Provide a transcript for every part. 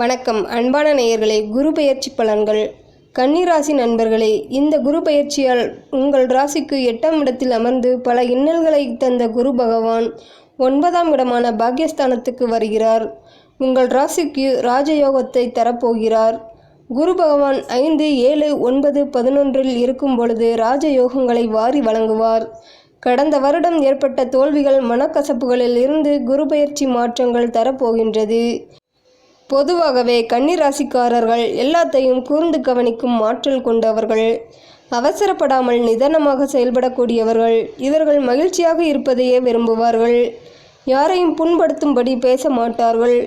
வணக்கம். அன்பான நேயர்களே குரு பெயர்ச்சி பலன்கள். கன்னிராசி நண்பர்களே இந்த குரு பெயர்ச்சியால் உங்கள் ராசிக்கு எட்டாம் இடத்தில் அமர்ந்து பல இன்னல்களை தந்த குரு பகவான் ஒன்பதாம் இடமான பாக்கியஸ்தானத்துக்கு வருகிறார். உங்கள் ராசிக்கு ராஜயோகத்தை தரப்போகிறார். குரு பகவான் ஐந்து ஏழு ஒன்பது பதினொன்றில் இருக்கும் பொழுது ராஜயோகங்களை வாரி வழங்குவார். கடந்த வருடம் ஏற்பட்ட தோல்விகள் மனக்கசப்புகளில் இருந்து குரு பயிற்சி மாற்றங்கள் தரப்போகின்றது. பொதுவாகவே கன்னிராசிக்காரர்கள் எல்லாத்தையும் கூர்ந்து கவனிக்கும் ஆற்றல் கொண்டவர்கள். அவசரப்படாமல் நிதானமாக செயல்படக்கூடியவர்கள். இவர்கள் மகிழ்ச்சியாக இருப்பதையே விரும்புவார்கள். யாரையும் புண்படுத்தும்படி பேச மாட்டார்கள்.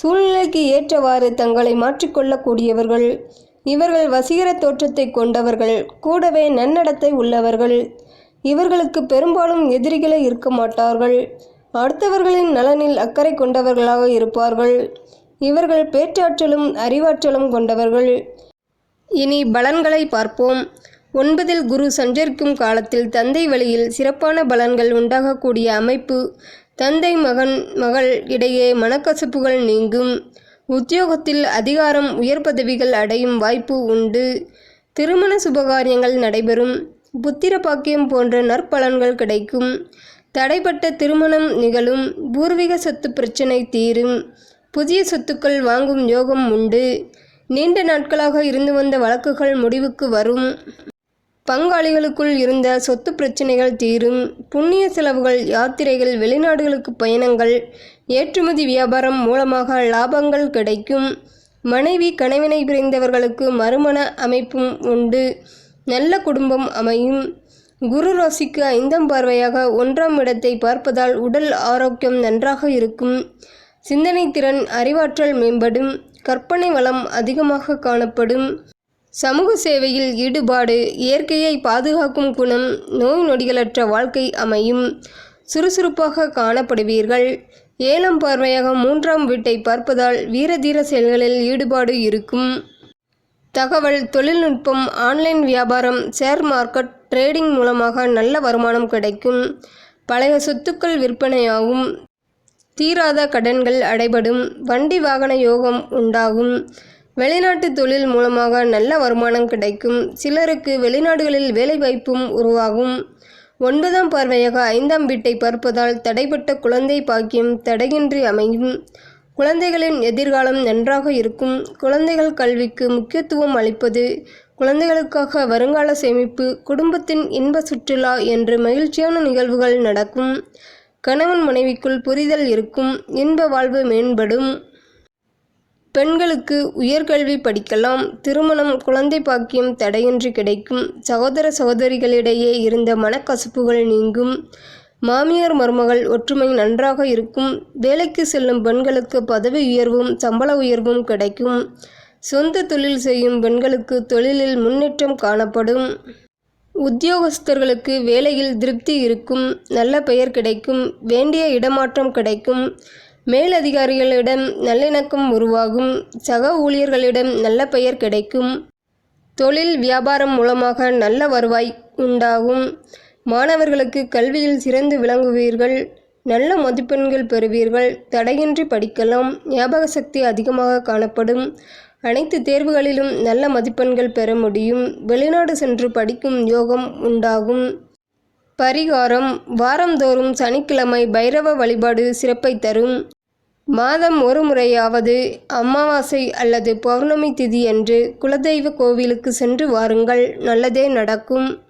சூழ்நிலைக்கு ஏற்றவாறு தங்களை மாற்றிக்கொள்ளக்கூடியவர்கள் இவர்கள் வசீகர தோற்றத்தை கொண்டவர்கள். கூடவே நன்னடத்தை உள்ளவர்கள். இவர்களுக்கு பெரும்பாலும் எதிரிகளே இருக்க மாட்டார்கள். அடுத்தவர்களின் நலனில் அக்கறை கொண்டவர்களாக இருப்பார்கள். இவர்கள் பேச்சாற்றலும் அறிவாற்றலும் கொண்டவர்கள். இனி பலன்களை பார்ப்போம். ஒன்பதில் குரு சஞ்சரிக்கும் காலத்தில் தந்தை வழியில் சிறப்பான பலன்கள் உண்டாகக்கூடிய அமைப்பு தந்தை மகன் மகள் இடையே மனக்கசப்புகள் நீங்கும். உத்தியோகத்தில் அதிகாரம் உயர் பதவிகள் அடையும் வாய்ப்பு உண்டு. திருமண சுபகாரியங்கள் நடைபெறும். புத்திர பாக்கியம் போன்ற நற்பலன்கள் கிடைக்கும். தடைப்பட்ட திருமணம் நிகழும். பூர்வீக சொத்து பிரச்சனை தீரும். புதிய சொத்துக்கள் வாங்கும் யோகம் உண்டு. நீண்ட நாட்களாக இருந்து வந்த வழக்குகள் முடிவுக்கு வரும். பங்காளிகளுக்குள் இருந்த சொத்து பிரச்சனைகள் தீரும். புண்ணிய செலவுகள் யாத்திரைகள் வெளிநாடுகளுக்கு பயணங்கள் ஏற்றுமதி வியாபாரம் மூலமாக லாபங்கள் கிடைக்கும். மனைவி கணவனை பிரிந்தவர்களுக்கு மறுமண அமைப்பும் உண்டு. நல்ல குடும்பம் அமையும். குரு ராசிக்கு ஐந்தாம் பார்வையாக ஒன்றாம் இடத்தை பார்ப்பதால் உடல் ஆரோக்கியம் நன்றாக இருக்கும். சிந்தனை திறன் அறிவாற்றல் மேம்படும் கற்பனை வளம் அதிகமாக காணப்படும். சமூக சேவையில் ஈடுபாடு இயற்கையை பாதுகாக்கும் குணம் நோய் நொடிகளற்ற வாழ்க்கை அமையும். சுறுசுறுப்பாக காணப்படுவீர்கள். ஏலம் பார்வையாக மூன்றாம் வீட்டை பார்ப்பதால் வீரதீர செயல்களில் ஈடுபாடு இருக்கும். தகவல் தொழில்நுட்பம் ஆன்லைன் வியாபாரம் ஷேர் மார்க்கெட் ட்ரேடிங் மூலமாக நல்ல வருமானம் கிடைக்கும். பழைய சொத்துக்கள் விற்பனையாகும். தீராத கடன்கள் அடைபடும் வண்டி வாகன யோகம் உண்டாகும். வெளிநாட்டு தொழில் மூலமாக நல்ல வருமானம் கிடைக்கும். சிலருக்கு வெளிநாடுகளில் வேலைவாய்ப்பும் உருவாகும். ஒன்பதாம் பார்வையாக ஐந்தாம் வீட்டை பார்ப்பதால் தடைப்பட்ட குழந்தை பாக்கியம் தடையின்றி அமையும். குழந்தைகளின் எதிர்காலம் நன்றாக இருக்கும். குழந்தைகள் கல்விக்கு முக்கியத்துவம் அளிப்பது குழந்தைகளுக்காக வருங்கால சேமிப்பு குடும்பத்தின் இன்ப சுற்றுலா என்று மகிழ்ச்சியான நிகழ்வுகள் நடக்கும். கணவன் மனைவிக்குள் புரிதல் இருக்கும் இன்ப வாழ்வு மேம்படும். பெண்களுக்கு உயர்கல்வி படிக்கலாம் திருமணம் குழந்தை பாக்கியம் தடையின்றி கிடைக்கும் சகோதர சகோதரிகளிடையே இருந்த மனக்கசப்புகள் நீங்கும் மாமியார் மருமகள் ஒற்றுமை நன்றாக இருக்கும் வேலைக்கு செல்லும் பெண்களுக்கு பதவி உயர்வும் சம்பள உயர்வும் கிடைக்கும் சொந்த தொழில் செய்யும் பெண்களுக்கு தொழிலில் முன்னேற்றம் காணப்படும். உத்தியோகஸ்தர்களுக்கு வேலையில் திருப்தி இருக்கும் நல்ல பெயர் கிடைக்கும் வேண்டிய இடமாற்றம் கிடைக்கும் மேலதிகாரிகளிடம் நல்லிணக்கம் உருவாகும் சக ஊழியர்களிடம் நல்ல பெயர் கிடைக்கும் தொழில் வியாபாரம் மூலமாக நல்ல வருவாய் உண்டாகும் மாணவர்களுக்கு கல்வியில் சிறந்து விளங்குவீர்கள் நல்ல மதிப்பெண்கள் பெறுவீர்கள் தடையின்றி படிக்கலாம் ஞாபக சக்தி அதிகமாக காணப்படும் அனைத்து தேர்வுகளிலும் நல்ல மதிப்பெண்கள் பெற முடியும். வெளிநாடு சென்று படிக்கும் யோகம் உண்டாகும். பரிகாரம் வாரந்தோறும் சனிக்கிழமை பைரவ வழிபாடு சிறப்பை தரும். மாதம் ஒரு முறையாவது அமாவாசை அல்லது பௌர்ணமி திதி அன்று குலதெய்வ கோவிலுக்கு சென்று வாருங்கள். நல்லதே நடக்கும்.